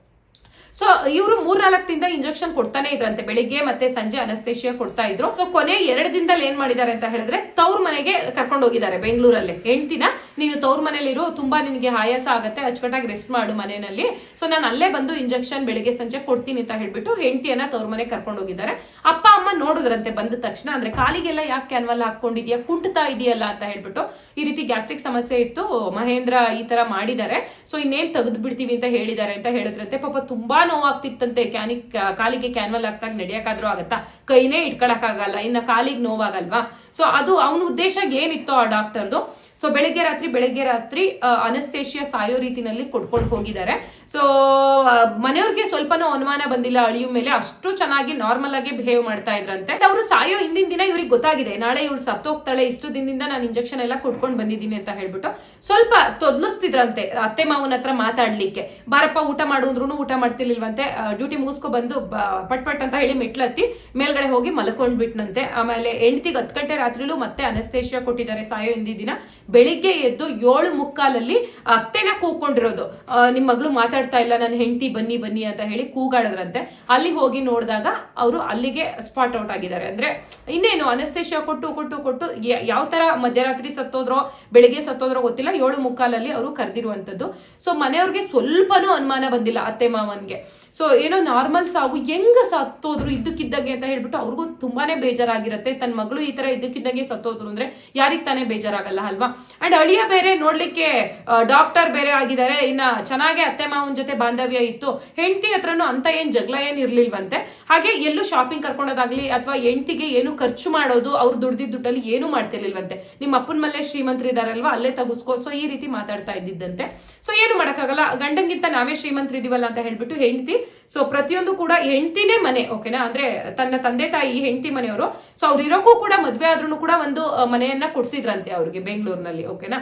ಸೊ ಇವರು ಮೂರ್ನಾಲ್ಕು ದಿನದ ಇಂಜೆಕ್ಷನ್ ಕೊಡ್ತಾನೆ ಇದ್ರಂತೆ. ಬೆಳಿಗ್ಗೆ ಮತ್ತೆ ಸಂಜೆ ಅನಸ್ತೇಶಿಯಾ ಕೊಡ್ತಾ ಇದ್ರು. ಕೊನೆ ಎರಡು ದಿನದಲ್ಲಿ ಏನ್ ಮಾಡಿದ್ದಾರೆ ಅಂತ ಹೇಳಿದ್ರೆ ತವ್ರ ಮನೆಗೆ ಕರ್ಕೊಂಡು ಹೋಗಿದ್ದಾರೆ ಬೆಂಗಳೂರಲ್ಲಿ ಹೆಂಡತಿನ ನೀನು ತವ್ರ ಮನೇಲಿರು, ತುಂಬಾ ನಿನಗೆ ಆಯಾಸ ಆಗುತ್ತೆ, ಅಚ್ಚುಕಟ್ಟಾಗಿ ರೆಸ್ಟ್ ಮಾಡು ಮನೆಯಲ್ಲಿ. ಸೊ ನಾನು ಅಲ್ಲೇ ಬಂದು ಇಂಜೆಕ್ಷನ್ ಬೆಳಿಗ್ಗೆ ಸಂಜೆ ಕೊಡ್ತೀನಿ ಅಂತ ಹೇಳ್ಬಿಟ್ಟು ಹೆಂಡತಿಯನ್ನ ತವ್ರ ಮನೆ ಕರ್ಕೊಂಡು ಹೋಗಿದ್ದಾರೆ. ಅಪ್ಪ, ಅಮ್ಮ ನೋಡಿದ್ರಂತೆ ಬಂದ ತಕ್ಷಣ, ಅಂದ್ರೆ ಕಾಲಿಗೆಲ್ಲ ಯಾಕೆ ಕ್ಯಾನ್ವಲ್ ಹಾಕೊಂಡಿದ್ಯಾ ಕುಂಟತಾ ಇದೆಯಲ್ಲ ಅಂತ ಹೇಳ್ಬಿಟ್ಟು ಈ ರೀತಿ ಗ್ಯಾಸ್ಟ್ರಿಕ್ ಸಮಸ್ಯೆ ಇತ್ತು, ಮಹೇಂದ್ರ ಈ ತರ ಮಾಡಿದ್ದಾರೆ. ಸೊ ಇನ್ನೇನ್ ತೆಗೆದು ಬಿಡ್ತೀವಿ ಅಂತ ಹೇಳಿದ್ದಾರೆ ಅಂತ ಹೇಳಿದ್ರಂತೆ. ಪಾಪ ತುಂಬಾ ನೋವಾಗ್ತಿತ್ತಂತೆ ಕ್ಯಾನಿಕ್ ಕಾಲಿಗೆ ಕ್ಯಾನ್ವಲ್ ಹಾಕ್ದಾಗ ನಡೆಯಕ್ಕಾದ್ರೂ ಆಗತ್ತಾ? ಕೈನೇ ಇಟ್ಕೊಳಕ್ಕಾಗಲ್ಲ, ಇನ್ನ ಕಾಲಿಗೆ ನೋವಾಗಲ್ವಾ? ಸೊ ಅದು ಅವನ ಉದ್ದೇಶ ಏನಿತ್ತು ಆ ಡಾಕ್ಟರ್ದು ಸೊ ಬೆಳಗ್ಗೆ ರಾತ್ರಿ ಬೆಳಗ್ಗೆ ರಾತ್ರಿ ಅನಸ್ತೇಶಿಯ ಸಾಯೋ ರೀತಿನಲ್ಲಿ ಕೊಡ್ಕೊಂಡು ಹೋಗಿದ್ದಾರೆ. ಸೊ ಮನೆಯವ್ರಿಗೆ ಸ್ವಲ್ಪನೂ ಅನುಮಾನ ಬಂದಿಲ್ಲ. ಅಳಿಯು ಮೇಲೆ ಅಷ್ಟು ಚೆನ್ನಾಗಿ ನಾರ್ಮಲ್ ಆಗಿ ಬಿಹೇವ್ ಮಾಡ್ತಾ ಇದ್ರಂತೆ. ಅವರು ಸಾಯೋ ಹಿಂದಿನ ದಿನ ಇವ್ರಿಗೆ ಗೊತ್ತಾಗಿದೆ. ನಾಳೆ ಇವ್ರು ಸತ್ತೋಗ್ತಾಳೆ, ಇಷ್ಟು ದಿನದಿಂದ ನಾನು ಇಂಜೆಕ್ಷನ್ ಎಲ್ಲ ಕೊಡ್ಕೊಂಡು ಬಂದಿದ್ದೀನಿ ಅಂತ ಹೇಳ್ಬಿಟ್ಟು ಸ್ವಲ್ಪ ತೊದ್ಲಿಸ್ತಿದ್ರಂತೆ. ಅತ್ತೆ ಮಾವನ ಹತ್ರ ಮಾತಾಡ್ಲಿಕ್ಕೆ. ಬಾರಪ್ಪ, ಊಟ ಮಾಡುವಂದ್ರೂ ಊಟ ಮಾಡ್ತಿರ್ಲಿಲ್ವಂತೆ. ಡ್ಯೂಟಿ ಮುಗಿಸ್ಕೊ ಬಂದು ಪಟ್ ಪಟ್ ಅಂತ ಹೇಳಿ ಮೆಟ್ಲತ್ತಿ ಮೇಲ್ಗಡೆ ಹೋಗಿ ಮಲ್ಕೊಂಡ್ಬಿಟ್ನಂತೆ. ಆಮೇಲೆ ಎಂಟಿಗೆ ಹತ್ತು ಗಂಟೆ ರಾತ್ರಿಲೂ ಮತ್ತೆ ಅನಸ್ತೇಶಿಯಾ ಕೊಟ್ಟಿದ್ದಾರೆ ಸಾಯೋ ಹಿಂದಿನ ದಿನ. ಬೆಳಿಗ್ಗೆ ಎದ್ದು ಏಳು ಮುಕ್ಕಾಲಲ್ಲಿ ಅತ್ತೆನ ಕೂಕೊಂಡಿರೋದು. ನಿಮ್ಮ ನಿಮ್ ಮಗಳು ಮಾತಾಡ್ತಾ ಇಲ್ಲ ನನ್ನ ಹೆಂಡತಿ ಬನ್ನಿ ಬನ್ನಿ ಅಂತ ಹೇಳಿ ಕೂಗಾಡದ್ರಂತೆ. ಅಲ್ಲಿ ಹೋಗಿ ನೋಡಿದಾಗ ಅವರು ಅಲ್ಲಿಗೆ ಸ್ಪಾಟ್ ಔಟ್ ಆಗಿದ್ದಾರೆ. ಅಂದ್ರೆ ಇನ್ನೇನು ಅನಸ್ತೇಶ ಕೊಟ್ಟು ಕೊಟ್ಟು ಕೊಟ್ಟು ಯಾವ ತರ ಮಧ್ಯರಾತ್ರಿ ಸತ್ತೋದ್ರೋ, ಬೆಳಿಗ್ಗೆ ಸತ್ತೋದ್ರೋ ಗೊತ್ತಿಲ್ಲ. ಏಳು ಮುಕ್ಕಾಲಲ್ಲಿ ಅವರು ಕರೆದಿರುವಂತದ್ದು ಸೊ ಮನೆಯವ್ರಿಗೆ ಸ್ವಲ್ಪನೂ ಅನುಮಾನ ಬಂದಿಲ್ಲ ಅತ್ತೆ ಮಾವನ್ಗೆ. ಸೊ ಏನೋ ನಾರ್ಮಲ್ ಸಾವು, ಹೆಂಗ ಸತ್ತೋದ್ರು ಇದ್ದಕ್ಕಿದ್ದಂಗೆ ಅಂತ ಹೇಳ್ಬಿಟ್ಟು ಅವ್ರಿಗೂ ತುಂಬಾನೇ ಬೇಜಾರಾಗಿರುತ್ತೆ. ತನ್ನ ಮಗಳು ಈ ತರ ಇದ್ದಕ್ಕಿದ್ದಂಗೆ ಸತ್ತೋದ್ರು ಅಂದ್ರೆ ಯಾರಿಗ್ ತಾನೇ ಬೇಜಾರಾಗಲ್ಲ, ಅಲ್ವಾ? ಅಂಡ್ ಅಳಿಯ ಬೇರೆ ನೋಡ್ಲಿಕ್ಕೆ ಡಾಕ್ಟರ್ ಬೇರೆ ಆಗಿದ್ದಾರೆ. ಇನ್ನ ಚೆನ್ನಾಗೆ ಅತ್ತೆ ಮಾವನ ಜೊತೆ ಬಾಂಧವ್ಯ ಇತ್ತು. ಹೆಂಡತಿ ಹತ್ರನು ಅಂತ ಏನ್ ಜಗಳ ಏನ್ ಇರ್ಲಿಲ್ವಂತೆ. ಹಾಗೆ ಎಲ್ಲೂ ಶಾಪಿಂಗ್ ಕರ್ಕೊಂಡೋದಾಗ್ಲಿ ಅಥವಾ ಹೆಂಡತಿಗೆ ಏನು ಖರ್ಚು ಮಾಡೋದು, ಅವ್ರು ದುಡ್ದಿದ್ದ ದುಡ್ಡಲ್ಲಿ ಏನು ಮಾಡ್ತಿರ್ಲಿಲ್ವಂತೆ. ನಿಮ್ಮ ಅಪ್ಪನ ಮಲ್ಲೇ ಶ್ರೀಮಂತರು ಇದಾರಲ್ವಾ? ಅಲ್ಲೇ ತಗುಸ್ಕೋ, ಸೊ ಈ ರೀತಿ ಮಾತಾಡ್ತಾ ಇದ್ದಿದ್ದಂತೆ. ಸೊ ಏನು ಮಾಡಕ್ಕಾಗಲ್ಲ? ಗಂಡಂಗಿಂತ ನಾವೇ ಶ್ರೀಮಂತರು ಇದೀವಲ್ಲ ಅಂತ ಹೇಳ್ಬಿಟ್ಟು ಹೆಂಡತಿ, ಸೊ ಪ್ರತಿಯೊಂದು ಕೂಡ ಹೆಂಡತಿನೇ ಮನೆ, ಓಕೆನಾ? ಅಂದ್ರೆ ತನ್ನ ತಂದೆ ತಾಯಿ, ಹೆಂಡತಿ ಮನೆಯವರು. ಸೊ ಅವ್ರು ಇರೋಕ್ಕೂ ಕೂಡ ಮದ್ವೆ ಆದ್ರೂ ಕೂಡ ಒಂದು ಮನೆಯನ್ನ ಕೊಡ್ಸಿದ್ರಂತೆ ಅವ್ರಿಗೆ ಬೆಂಗಳೂರಿನಲ್ಲಿ. ಓಕೆನಾ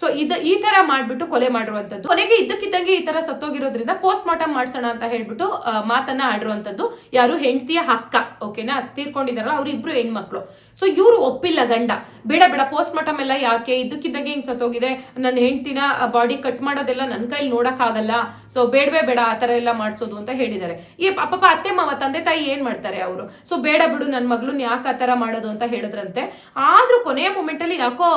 ಸೊ ಇದ, ಈ ತರ ಮಾಡ್ಬಿಟ್ಟು ಕೊಲೆ ಮಾಡಿರುವಂತದ್ದು ಕೊನೆಗೆ ಇದ್ದಕ್ಕಿದ್ದಂಗೆ ಈ ತರ ಸತ್ತೋಗಿರೋದ್ರಿಂದ ಪೋಸ್ಟ್ ಮಾರ್ಟಮ್ ಮಾಡ್ಸೋಣ ಅಂತ ಹೇಳ್ಬಿಟ್ಟು ಮಾತನ್ನ ಆಡಿರುವಂತದ್ದು ಯಾರು ಹೆಂಡತಿಯ ಹಕ್ಕ ಓಕೆನಾ ತೀರ್ಕೊಂಡಿದಾರಲ್ಲ ಅವ್ರಿಬ್ರು ಹೆಣ್ಮಕ್ಳು. ಸೊ ಇವ್ರು ಒಪ್ಪಿಲ್ಲ ಗಂಡ. ಬೇಡ ಬೇಡ ಪೋಸ್ಟ್ ಮಾರ್ಟಮ್ ಎಲ್ಲ ಯಾಕೆ? ಇದ್ದಕ್ಕಿದ್ದಂಗೆ ಹಿಂಗ್ ಸತ್ತೋಗಿದೆ. ನನ್ನ ಹೆಂಡತಿನ ಬಾಡಿ ಕಟ್ ಮಾಡೋದೆಲ್ಲ ನನ್ನ ಕೈಲಿ ನೋಡಕ್ ಆಗಲ್ಲ ಸೊ ಬೇಡವೇ ಬೇಡ, ಆ ತರ ಎಲ್ಲ ಮಾಡಿಸೋದು ಅಂತ ಹೇಳಿದ್ದಾರೆ. ಈ ಪಾಪ ಅತ್ತೆ, ಮಾವ, ತಂದೆ, ತಾಯಿ ಏನ್ ಮಾಡ್ತಾರೆ ಅವರು? ಸೊ ಬೇಡ ಬಿಡು ನನ್ನ ಮಗಳನ್ನ ಯಾಕೆ ಆ ತರ ಮಾಡೋದು ಅಂತ ಹೇಳಿದ್ರಂತೆ. ಆದ್ರೂ ಕೊನೆಯ ಮೂಮೆಂಟ್ ಅಲ್ಲಿ ಯಾಕೋ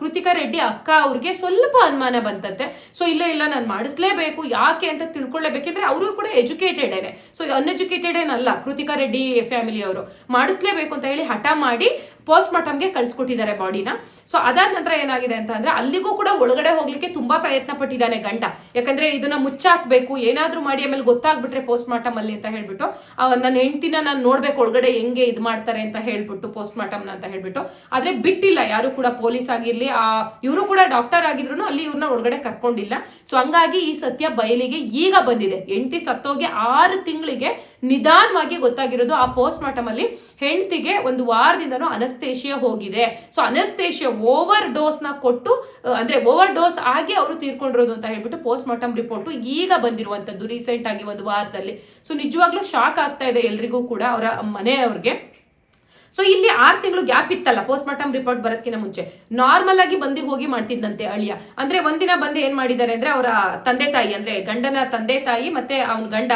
ಕೃತಿಕಾ ರೆಡ್ಡಿ ಅಕ್ಕ ಅವ್ರಿಗೆ ಸ್ವಲ್ಪ ಅನುಮಾನ ಬಂತಂತೆ. ಸೊ ಇಲ್ಲ ಇಲ್ಲ, ನಾನು ಮಾಡಿಸ್ಲೇಬೇಕು, ಯಾಕೆ ಅಂತ ತಿಳ್ಕೊಳ್ಳೇಬೇಕಂದ್ರೆ ಅವರು ಕೂಡ ಎಜುಕೇಟೆಡ್ ಏನೆ. ಸೊ ಅನ್ಎಜುಕೇಟೆಡ್ ಏನಲ್ಲ, ಕೃತಿಕಾ ರೆಡ್ಡಿ ಫ್ಯಾಮಿಲಿ ಅವರು. ಮಾಡಿಸ್ಲೇಬೇಕು ಅಂತ ಹೇಳಿ ಹಠ ಮಾಡಿ ಪೋಸ್ಟ್ ಮಾರ್ಟಮ್ಗೆ ಕಳ್ಸಿಕೊಟ್ಟಿದ್ದಾರೆ ಬಾಡಿನ ಸೊ ಅದಾದ ನಂತರ ಏನಾಗಿದೆ ಅಂತ ಅಂದ್ರೆ ಅಲ್ಲಿಗೂ ಕೂಡ ಒಳಗಡೆ ಹೋಗ್ಲಿಕ್ಕೆ ತುಂಬಾ ಪ್ರಯತ್ನ ಪಟ್ಟಿದ್ದಾನೆ ಗಂಡ ಯಾಕಂದ್ರೆ ಇದನ್ನ ಮುಚ್ಚಾಕ್ಬೇಕು, ಏನಾದ್ರೂ ಮಾಡಿ ಆಮೇಲೆ ಗೊತ್ತಾಗ್ಬಿಟ್ರೆ ಪೋಸ್ಟ್ ಮಾರ್ಟಮ್ ಅಲ್ಲಿ ಅಂತ ಹೇಳ್ಬಿಟ್ಟು ನನ್ನ ಹೆಂಡತಿನ ನಾನು ನೋಡ್ಬೇಕು ಒಳಗಡೆ ಹೆಂಗೆ ಇದು ಮಾಡ್ತಾರೆ ಅಂತ ಹೇಳ್ಬಿಟ್ಟು ಪೋಸ್ಟ್ ಮಾರ್ಟಮ್ ಅಂತ ಹೇಳ್ಬಿಟ್ಟು. ಆದ್ರೆ ಬಿಟ್ಟಿಲ್ಲ, ಯಾರು ಕೂಡ ಪೊಲೀಸ್ ಆಗಿರ್ಲಿ, ಆ ಇವರು ಕೂಡ ಡಾಕ್ಟರ್ ಆಗಿದ್ರು ಅಲ್ಲಿ ಇವ್ರನ್ನ ಒಳಗಡೆ ಕರ್ಕೊಂಡಿಲ್ಲ. ಸೊ ಹಂಗಾಗಿ ಈ ಸತ್ಯ ಬಯಲಿಗೆ ಈಗ ಬಂದಿದೆ. ಹೆಂಡತಿ ಸತ್ತೋಗಿ ಆರು ತಿಂಗಳಿಗೆ ನಿಧಾನವಾಗಿ ಗೊತ್ತಾಗಿರೋದು ಆ ಪೋಸ್ಟ್ ಮಾರ್ಟಮ್ ಅಲ್ಲಿ ಹೆಂಡತಿಗೆ ಒಂದು ವಾರದಿಂದನೂ ಅನಸ್ತೇಶಿಯ ಹೋಗಿದೆ. ಸೊ ಅನಸ್ತೇಶಿಯ ಓವರ್ ಡೋಸ್ನ ಕೊಟ್ಟು ಅಂದ್ರೆ ಓವರ್ ಡೋಸ್ ಆಗಿ ಅವರು ತೀರ್ಕೊಂಡಿರೋದು ಅಂತ ಹೇಳ್ಬಿಟ್ಟು ಪೋಸ್ಟ್ ಮಾರ್ಟಮ್ ರಿಪೋರ್ಟ್ ಈಗ ಬಂದಿರುವಂತದ್ದು ರೀಸೆಂಟ್ ಆಗಿ ಒಂದು ವಾರದಲ್ಲಿ. ಸೊ ನಿಜವಾಗ್ಲೂ ಶಾಕ್ ಆಗ್ತಾ ಇದೆ ಎಲ್ರಿಗೂ ಕೂಡ, ಅವರ ಮನೆಯವ್ರಿಗೆ. ಸೊ ಇಲ್ಲಿ ಆರು ತಿಂಗಳು ಗ್ಯಾಪ್ ಇತ್ತಲ್ಲ ಪೋಸ್ಟ್ ಮಾರ್ಟಮ್ ರಿಪೋರ್ಟ್ ಬರೋದಕ್ಕಿಂತ ಮುಂಚೆ. ನಾರ್ಮಲ್ ಆಗಿ ಬಂದು ಹೋಗಿ ಮಾಡ್ತಿದ್ದಂತೆ ಅಳಿಯ. ಅಂದ್ರೆ ಒಂದಿನ ಬಂದು ಏನ್ ಮಾಡಿದ್ದಾರೆ ಅಂದ್ರೆ ಅವರ ತಂದೆ ತಾಯಿ, ಅಂದ್ರೆ ಗಂಡನ ತಂದೆ ತಾಯಿ ಮತ್ತೆ ಅವನ ಗಂಡ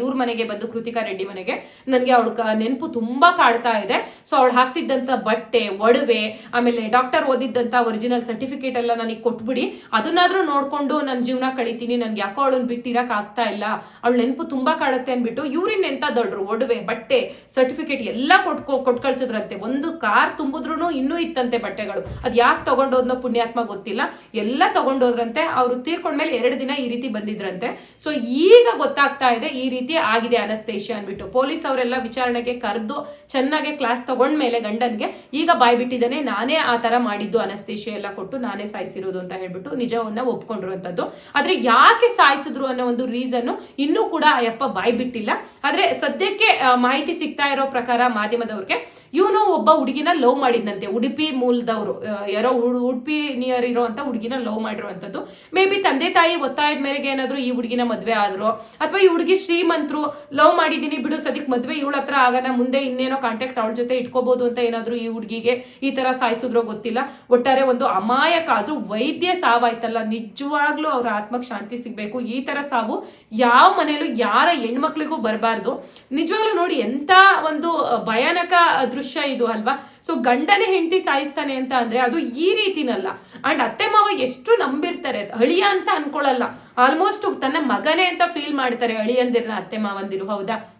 ಇವ್ರ ಮನೆಗೆ ಬಂದು ಕೃತಿಕಾ ರೆಡ್ಡಿ ಮನೆಗೆ. ನನಗೆ ಅವಳು ನೆನಪು ತುಂಬಾ ಕಾಡ್ತಾ ಇದೆ. ಸೊ ಅವಳು ಹಾಕ್ತಿದ್ದಂತ ಬಟ್ಟೆ, ಒಡವೆ, ಆಮೇಲೆ ಡಾಕ್ಟರ್ ಓದಿದ್ದಂತ ಒರಿಜಿನಲ್ ಸರ್ಟಿಫಿಕೇಟ್ ಎಲ್ಲ ನನಗೆ ಕೊಟ್ಬಿಡಿ. ಅದನ್ನಾದ್ರೂ ನೋಡ್ಕೊಂಡು ನನ್ನ ಜೀವನ ಕಳಿತೀನಿ. ನನ್ಗೆ ಯಾಕೋ ಅವಳನ್ನ ಬಿಟ್ಟಿರಕ್ ಆಗ್ತಾ ಇಲ್ಲ. ಅವಳು ನೆನಪು ತುಂಬಾ ಕಾಡುತ್ತೆ ಅನ್ಬಿಟ್ಟು ಇವ್ರಿನ್ ಎಂತ ದೊಡ್ರು, ಒಡವೆ, ಬಟ್ಟೆ ಸರ್ಟಿಫಿಕೇಟ್ ಎಲ್ಲ ಕೊಟ್ಕೊ ಕೊಟ್ ಕಳ್ಸಿದ್ರಂತೆ ಒಂದು ಕಾರ್ ತುಂಬಿದ್ರು ಇನ್ನೂ ಇತ್ತಂತೆ ಬಟ್ಟೆಗಳು. ಅದ್ ಯಾಕೆ ತಗೊಂಡೋದ್ನೋ ಪುಣ್ಯಾತ್ಮ ಗೊತ್ತಿಲ್ಲ. ಎಲ್ಲ ತಗೊಂಡೋದ್ರಂತೆ. ಅವ್ರು ತೀರ್ಕೊಂಡ್ಮೇಲೆ ಎರಡು ದಿನ ಈ ರೀತಿ ಬಂದಿದ್ರಂತೆ. ಸೊ ಈಗ ಗೊತ್ತಾಗ್ತಾ ಇದೆ ಈ ರೀತಿ ಆಗಿದೆ ಅನಸ್ತೇಷ್ಯ ಅನ್ಬಿಟ್ಟು ಪೊಲೀಸ್ ಅವರೆಲ್ಲ ವಿಚಾರಣೆಗೆ ಕರೆದು ಚೆನ್ನಾಗಿ ಕ್ಲಾಸ್ ತಗೊಂಡ್ಮೇಲೆ ಗಂಡನ್ಗೆ, ಈಗ ಬಾಯ್ ಬಿಟ್ಟಿದ್ದಾನೆ, ನಾನೇ ಆ ತರ ಮಾಡಿದ್ದು, ಅನಸ್ತೇಷ್ಯ ಎಲ್ಲ ಕೊಟ್ಟು ನಾನೇ ಸಾಯಿಸಿರೋದು ಅಂತ ಹೇಳ್ಬಿಟ್ಟು ನಿಜವನ್ನ ಒಪ್ಕೊಂಡಿರುವಂತದ್ದು. ಆದ್ರೆ ಯಾಕೆ ಸಾಯಿಸಿದ್ರು ಅನ್ನೋ ಒಂದು ರೀಸನ್ ಇನ್ನೂ ಕೂಡ ಅಯ್ಯಪ್ಪ ಯಪ್ಪ ಬಾಯ್ ಬಿಟ್ಟಿಲ್ಲ. ಆದ್ರೆ ಸದ್ಯಕ್ಕೆ ಮಾಹಿತಿ ಸಿಗ್ತಾ ಇರೋ ಪ್ರಕಾರ ಮಾಧ್ಯಮದವ್ರಿಗೆ ಇವನು ಒಬ್ಬ ಹುಡುಗಿನ ಲವ್ ಮಾಡಿದ್ನಂತೆ. ಉಡುಪಿ ಮೂಲದವರು. ಯಾರೋ ಉಡ್- ಉಡುಪಿ ನಿಯರ್ ಇರುವಂತ ಹುಡುಗಿನ ಲವ್ ಮಾಡಿರುವಂತದ್ದು ಮೇ ಬಿ ತಂದೆ ತಾಯಿ ಒತ್ತಾಯದ ಮೇರೆಗೆ ಏನಾದ್ರು ಈ ಹುಡುಗಿನ ಮದ್ವೆ ಆದ್ರು, ಅಥವಾ ಈ ಹುಡುಗಿ ಶ್ರೀಮಂತರು ಲವ್ ಮಾಡಿದೀನಿ ಬಿಡು ಸದ್ಯಕ್ಕೆ ಮದ್ವೆ ಇವಳ ಹತ್ರ ಆಗನ ಮುಂದೆ ಇನ್ನೇನೋ ಕಾಂಟ್ಯಾಕ್ಟ್ ಅವಳ ಜೊತೆ ಇಟ್ಕೋಬಹುದು ಅಂತ ಏನಾದ್ರು ಈ ಹುಡುಗಿಗೆ ಈ ತರ ಸಾಯಿಸಿದ್ರೋ ಗೊತ್ತಿಲ್ಲ. ಒಟ್ಟಾರೆ ಒಂದು ಅಮಾಯಕ ಅದು ವೈದ್ಯ ಸಾವಾಯ್ತಲ್ಲ. ನಿಜವಾಗ್ಲೂ ಅವ್ರ ಆತ್ಮಕ್ ಶಾಂತಿ ಸಿಗ್ಬೇಕು. ಈ ತರ ಸಾವು ಯಾವ ಮನೇಲೂ ಯಾರ ಹೆಣ್ಮಕ್ಳಿಗೂ ಬರಬಾರ್ದು. ನಿಜವಾಗ್ಲೂ ನೋಡಿ ಎಂತ ಒಂದು ಭಯಾನಕ ದೃಶ್ಯ ಇದು ಅಲ್ವಾ? ಸೊ ಗಂಡನೇ ಹೆಂಡತಿ ಸಾಯಿಸ್ತಾನೆ ಅಂತ ಅಂದ್ರೆ ಅದು ಈ ರೀತಿನಲ್ಲ. ಅಂಡ್ ಅತ್ತೆ ಮಾವ ಎಷ್ಟು ನಂಬಿರ್ತಾರೆ. ಅಳಿಯ ಅಂತ ಅನ್ಕೊಳಲ್ಲ. ಆಲ್ಮೋಸ್ಟ್ ತನ್ನ ಮಗನೇ ಅಂತ ಫೀಲ್ ಮಾಡ್ತಾರೆ ಅಳಿಯಂದಿರ ಅತ್ತೆ ಮಾವಂದಿರು, ಹೌದಾ?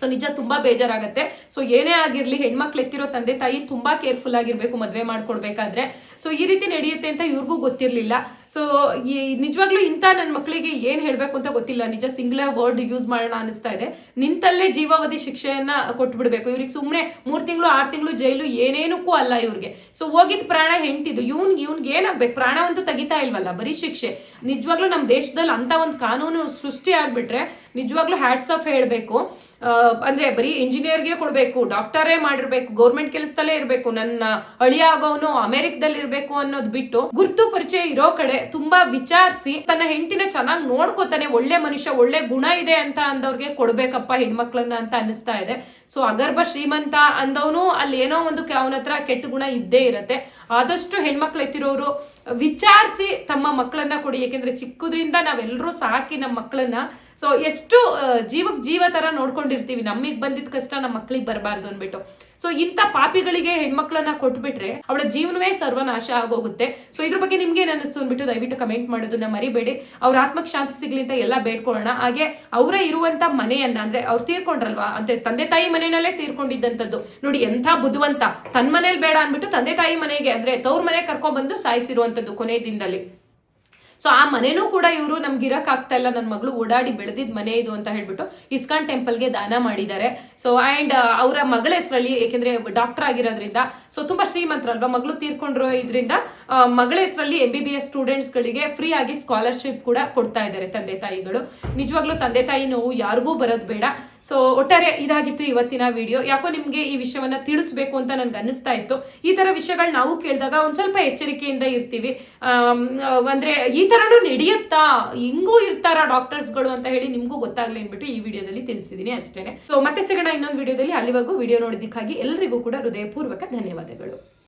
ಸೊ ನಿಜ ತುಂಬಾ ಬೇಜಾರಾಗುತ್ತೆ. ಸೊ ಏನೇ ಆಗಿರ್ಲಿ, ಹೆಣ್ಮಕ್ಳು ಎತ್ತಿರೋ ತಂದೆ ತಾಯಿ ತುಂಬಾ ಕೇರ್ಫುಲ್ ಆಗಿರ್ಬೇಕು, ಮದ್ವೆ ಮಾಡ್ಕೊಡ್ಬೇಕಾದ್ರೆ. ಸೊ ಈ ರೀತಿ ನಡೆಯುತ್ತೆ ಅಂತ ಇವ್ರಿಗೂ ಗೊತ್ತಿರ್ಲಿಲ್ಲ. ಸೊ ಈ ನಿಜವಾಗ್ಲೂ ಇಂಥ ನನ್ನ ಮಕ್ಕಳಿಗೆ ಏನ್ ಹೇಳ್ಬೇಕು ಅಂತ ಗೊತ್ತಿಲ್ಲ. ನಿಜ ಸಿಂಗ್ಲ ವರ್ಡ್ ಯೂಸ್ ಮಾಡೋಣ ಅನಿಸ್ತಾ ಇದೆ. ನಿಂತಲ್ಲೇ ಜೀವಾವಧಿ ಶಿಕ್ಷೆಯನ್ನ ಕೊಟ್ಬಿಡ್ಬೇಕು. ಇವ್ರಿಗೆ ಸುಮ್ನೆ ಮೂರ್ ತಿಂಗಳು, ಆರ್ ತಿಂಗಳು ಜೈಲು ಏನೇನಕ್ಕೂ ಅಲ್ಲ ಇವ್ರಿಗೆ. ಸೊ ಹೋಗಿದ್ ಪ್ರಾಣ ಹೆಂಡ್ತಿದ್ದು ಇವ್ನ್, ಇವ್ನ್ಗೆ ಏನಾಗ್ಬೇಕು? ಪ್ರಾಣವಂತೂ ತೆಗಿತಾ ಇಲ್ವಲ್ಲ, ಬರೀ ಶಿಕ್ಷೆ. ನಿಜವಾಗ್ಲೂ ನಮ್ಮ ದೇಶದಲ್ಲಿ ಅಂತ ಒಂದು ಕಾನೂನು ಸೃಷ್ಟಿ ಆಗ್ಬಿಟ್ರೆ ನಿಜವಾಗ್ಲೂ ಹ್ಯಾಟ್ಸ್ ಆಫ್ ಹೇಳಬೇಕು. ಅಂದ್ರೆ ಬರೀ ಇಂಜಿನಿಯರ್ಗೆ ಕೊಡಬೇಕು ಡಾಕ್ಟರೇ ಮಾಡಿರ್ಬೇಕು ಗೌರ್ಮೆಂಟ್ ಕೆಲಸದಲ್ಲೇ ಇರಬೇಕು, ನನ್ನ ಅಳಿಯ ಆಗೋನು ಅಮೆರಿಕದಲ್ಲಿ ಇರಬೇಕು ಅನ್ನೋದು ಬಿಟ್ಟು ಗುರ್ತು ಪರಿಚಯ ಇರೋ ಕಡೆ ತುಂಬಾ ವಿಚಾರಿಸಿ ತನ್ನ ಹೆಂಡತಿನ ಚೆನ್ನಾಗಿ ನೋಡ್ಕೋತಾನೆ, ಒಳ್ಳೆ ಮನುಷ್ಯ, ಒಳ್ಳೆ ಗುಣ ಇದೆ ಅಂತ ಅಂದವ್ರಿಗೆ ಕೊಡ್ಬೇಕಪ್ಪ ಹೆಣ್ಮಕ್ಳನ್ನ ಅಂತ ಅನಿಸ್ತಾ ಇದೆ. ಸೊ ಅಗರ್ಭ ಶ್ರೀಮಂತ ಅಂದವನು ಅಲ್ಲಿ ಏನೋ ಒಂದು ಅವನ ಹತ್ರ ಕೆಟ್ಟ ಗುಣ ಇದ್ದೇ ಇರತ್ತೆ. ಆದಷ್ಟು ಹೆಣ್ಮಕ್ಳು ಎತ್ತಿರೋರು ವಿಚಾರಿಸಿ ತಮ್ಮ ಮಕ್ಕಳನ್ನ ಕೊಡಿ. ಯಾಕೆಂದ್ರೆ ಚಿಕ್ಕದ್ರಿಂದ ನಾವೆಲ್ಲರೂ ಸಾಕಿ ನಮ್ಮ ಮಕ್ಕಳನ್ನ ಸೊ ಎಷ್ಟು ಜೀವಕ್ ಜೀವ ತರ ನೋಡ್ಕೊಂಡಿರ್ತೀವಿ. ನಮಗ್ ಬಂದಿದ್ ಕಷ್ಟ ನಮ್ಮ ಮಕ್ಳಿಗೆ ಬರಬಾರ್ದು ಅನ್ಬಿಟ್ಟು. ಸೊ ಇಂಥ ಪಾಪಿಗಳಿಗೆ ಹೆಣ್ಮಕ್ಳನ್ನ ಕೊಟ್ಬಿಟ್ರೆ ಅವಳ ಜೀವನವೇ ಸರ್ವನಾಶ ಆಗೋಗುತ್ತೆ. ಸೊ ಇದ್ರ ಬಗ್ಗೆ ನಿಮ್ಗೆ ಏನ್ ಅನಿಸ್ತು ಅಂದ್ಬಿಟ್ಟು ದಯವಿಟ್ಟು ಕಮೆಂಟ್ ಮಾಡೋದನ್ನ ಮರಿಬೇಡಿ. ಅವ್ರ ಆತ್ಮಕ್ಕೆ ಶಾಂತಿ ಸಿಗ್ಲಿ ಅಂತ ಎಲ್ಲ ಬೇಡ್ಕೊಳ್ಳೋಣ. ಹಾಗೆ ಅವರೇ ಇರುವಂತ ಮನೆಯನ್ನ ಅಂದ್ರೆ ಅವ್ರು ತೀರ್ಕೊಂಡ್ರಲ್ವಾ? ಅಂದ್ರೆ ತಂದೆ ತಾಯಿ ಮನೆಯಲ್ಲೇ ತೀರ್ಕೊಂಡಿದ್ದಂಥದ್ದು. ನೋಡಿ, ಎಂಥ ಬುದ್ಧವಂತ. ತನ್ನ ಮನೇಲಿ ಬೇಡ ಅಂದ್ಬಿಟ್ಟು ತಂದೆ ತಾಯಿ ಮನೆಗೆ ಅಂದ್ರೆ ತವ್ರ ಮನೆ ಕರ್ಕೊಂಡ್ ಬಂದು ಸಾಯಿಸಿರುವಂತದ್ದು ಕೊನೆ ದಿನದಲ್ಲಿ. ಸೊ ಆ ಮನೆನೂ ಕೂಡ ಇವರು ನಮ್ಗೆ ಇರಕ್ ಆಗ್ತಾ ಇಲ್ಲ. ನನ್ನ ಮಗಳು ಓಡಾಡಿ ಬೆಳೆದಿದ್ದ ಮನೆ ಇದು ಅಂತ ಹೇಳ್ಬಿಟ್ಟು ಇಸ್ಕಾನ್ ಟೆಂಪಲ್ಗೆ ದಾನ ಮಾಡಿದ್ದಾರೆ. ಸೊ ಅಂಡ್ ಅವರ ಮಗಳ ಹೆಸರಲ್ಲಿ, ಏಕೆಂದ್ರೆ ಡಾಕ್ಟರ್ ಆಗಿರೋದ್ರಿಂದ ಸೊ ತುಂಬಾ ಶ್ರೀಮಂತರಲ್ವಾ? ಮಗಳು ತೀರ್ಕೊಂಡಿರೋ ಇದರಿಂದ ಮಗಳ ಹೆಸರಲ್ಲಿ M B B S students ಗಳಿಗೆ ಫ್ರೀ ಆಗಿ ಸ್ಕಾಲರ್ಶಿಪ್ ಕೂಡ ಕೊಡ್ತಾ ಇದ್ದಾರೆ ತಂದೆ ತಾಯಿಗಳು. ನಿಜವಾಗ್ಲೂ ತಂದೆ ತಾಯಿ ನೋವು ಯಾರಿಗೂ ಬರೋದು ಬೇಡ. ಸೊ ಒಟ್ಟಾರೆ ಇದಾಗಿತ್ತು ಇವತ್ತಿನ ವಿಡಿಯೋ ಯಾಕೋ ನಿಮ್ಗೆ ಈ ವಿಷಯವನ್ನ ತಿಳಿಸ್ಬೇಕು ಅಂತ ನನ್ಗೆ ಅನ್ನಿಸ್ತಾ ಇತ್ತು. ಈ ತರ ವಿಷಯಗಳು ನಾವು ಕೇಳಿದಾಗ ಒಂದ್ ಸ್ವಲ್ಪ ಎಚ್ಚರಿಕೆಯಿಂದ ಇರ್ತೀವಿ. ಅಂದ್ರೆ ಈ ತರನು ನಡೆಯುತ್ತಾ? ಹಿಂಗೂ ಇರ್ತಾರ ಡಾಕ್ಟರ್ಸ್ಗಳು ಅಂತ ಹೇಳಿ ನಿಮ್ಗೂ ಗೊತ್ತಾಗ್ಲಿ ಅಂದ್ಬಿಟ್ಟು ಈ ವಿಡಿಯೋದಲ್ಲಿ ತಿಳಿಸಿದೀನಿ ಅಷ್ಟೇನೆ. ಸೊ ಮತ್ತೆ ಸಿಗೋಣ ಇನ್ನೊಂದು ವಿಡಿಯೋದಲ್ಲಿ. ಅಲ್ಲಿವರೆಗೂ ವಿಡಿಯೋ ನೋಡಿದ್ದಕ್ಕಾಗಿ ಎಲ್ರಿಗೂ ಕೂಡ ಹೃದಯಪೂರ್ವಕ ಧನ್ಯವಾದಗಳು.